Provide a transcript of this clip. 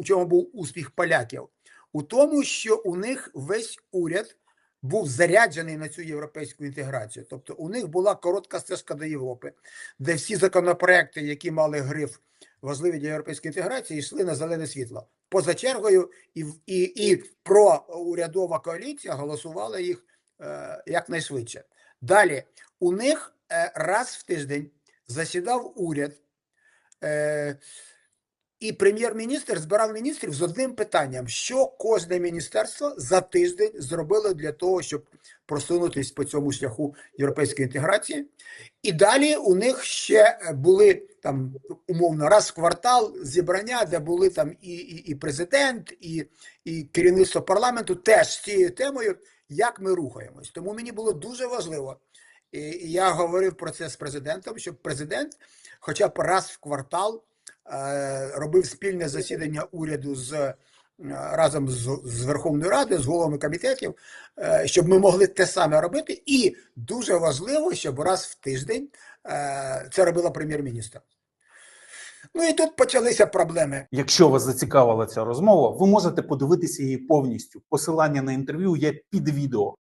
у чому був успіх поляків? У тому, що у них весь уряд був заряджений на цю європейську інтеграцію. Тобто у них була коротка стежка до Європи, де всі законопроекти, які мали гриф важливі для європейської інтеграції, йшли на зелене світло. Поза чергою, і, і, і проурядова коаліція голосувала їх е, якнайшвидше. Далі у них е, раз в тиждень засідав уряд, е, і прем'єр-міністр збирав міністрів з одним питанням: що кожне міністерство за тиждень зробило для того, щоб просунутись по цьому шляху європейської інтеграції. І далі у них ще е, були там умовно раз в квартал зібрання, де були там і, і, і президент, і, і керівництво парламенту теж з цією темою, як ми рухаємось. Тому мені було дуже важливо. І я говорив про це з президентом, щоб президент, хоча б раз в квартал, робив спільне засідання уряду з е, разом з, з Верховною Радою, з головами комітетів, е, щоб ми могли те саме робити. І дуже важливо, щоб раз в тиждень е, це робила прем'єр-міністр. Ну і тут почалися проблеми. Якщо вас зацікавила ця розмова, ви можете подивитися її повністю. Посилання на інтерв'ю є під відео.